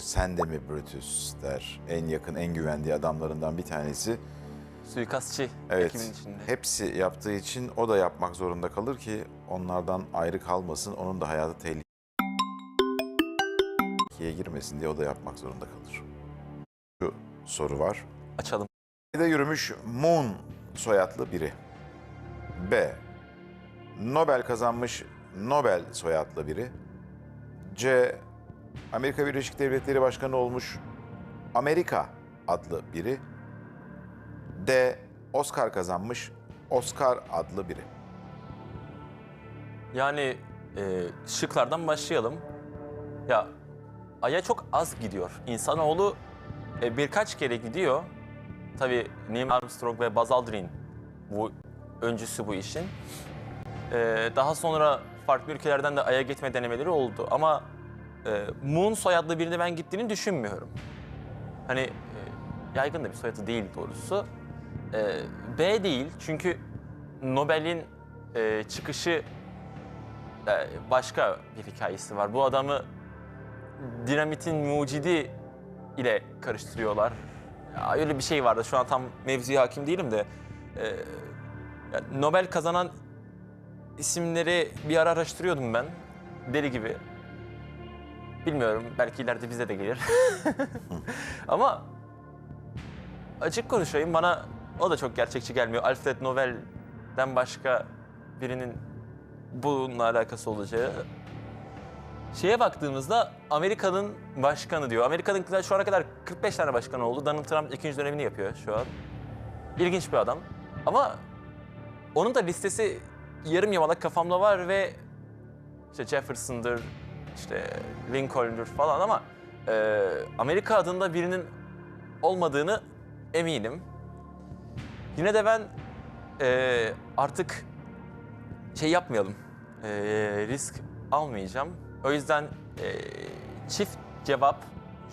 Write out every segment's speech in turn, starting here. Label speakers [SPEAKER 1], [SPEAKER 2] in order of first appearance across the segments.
[SPEAKER 1] sen de mi Brutus der. En yakın, en güvendiği adamlarından bir tanesi.
[SPEAKER 2] Suikastçı
[SPEAKER 1] Evet.
[SPEAKER 2] ekibin içinde.
[SPEAKER 1] Hepsi yaptığı için o da yapmak zorunda kalır ki onlardan ayrı kalmasın. Onun da hayatı tehlikeye girmesin diye o da yapmak zorunda kalır. Şu soru var.
[SPEAKER 2] Açalım.
[SPEAKER 1] Ayda yürümüş Moon soyadlı biri. B. Nobel kazanmış Nobel soyadlı biri. C. Amerika Birleşik Devletleri Başkanı olmuş Amerika adlı biri. D. Oscar kazanmış Oscar adlı biri.
[SPEAKER 2] Yani e, şıklardan başlayalım. Ya Ay'a çok az gidiyor. İnsanoğlu e, birkaç kere gidiyor. Tabii Neil Armstrong ve Buzz Aldrin bu öncüsü bu işin. E, daha sonra farklı ülkelerden de Ay'a gitme denemeleri oldu. Ama e, Moon soyadlı birine ben gittiğini düşünmüyorum. Hani e, yaygın da bir soyadı değil doğrusu. E, B değil çünkü Nobel'in e, çıkışı e, başka bir hikayesi var. Bu adamı dinamitin mucidi ile karıştırıyorlar. Ya öyle bir şey vardı. Şu an tam mevzuya hakim değilim de. e, Nobel kazanan isimleri bir ara araştırıyordum ben. Deli gibi. Bilmiyorum. Belki ileride bize de gelir. Ama açık konuşayım bana o da çok gerçekçi gelmiyor. Alfred Nobel'den başka birinin bununla alakası olacağı. Şeye baktığımızda Amerika'nın başkanı diyor. Amerika'nın şu ana kadar 45 tane başkanı oldu. Donald Trump ikinci dönemini yapıyor şu an. İlginç bir adam. Ama onun da listesi yarım yamalak kafamda var ve işte Jefferson'dır, işte Lincoln'dur falan ama e, Amerika adında birinin olmadığını eminim. Yine de ben e, artık şey yapmayalım. e, risk almayacağım. O yüzden e, çift cevap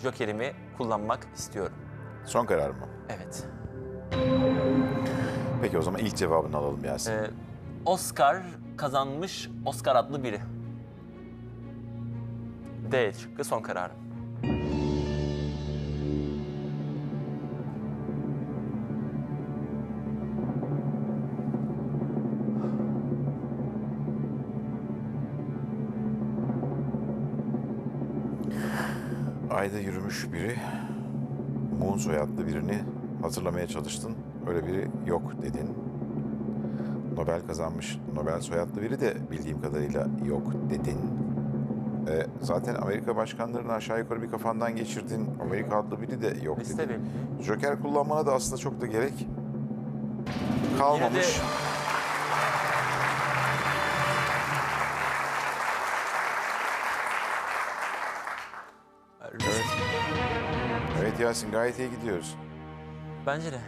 [SPEAKER 2] jokerimi kullanmak istiyorum.
[SPEAKER 1] Son karar mı?
[SPEAKER 2] Evet.
[SPEAKER 1] Peki o zaman ilk cevabını alalım Yasin.
[SPEAKER 2] E, Oscar kazanmış Oscar adlı biri. D şıkkı son kararım.
[SPEAKER 1] Ayda yürümüş biri, Moon soyadlı birini hatırlamaya çalıştın. Öyle biri yok dedin. Nobel kazanmış Nobel soyadlı biri de bildiğim kadarıyla yok dedin. E, zaten Amerika başkanlarını aşağı yukarı bir kafandan geçirdin. Amerika adlı biri de yok
[SPEAKER 2] belli.
[SPEAKER 1] Joker kullanmana da aslında çok da gerek kalmamış.
[SPEAKER 2] Yine de
[SPEAKER 1] Evet. Evet Yasin gayet iyi gidiyoruz.
[SPEAKER 2] Bence de.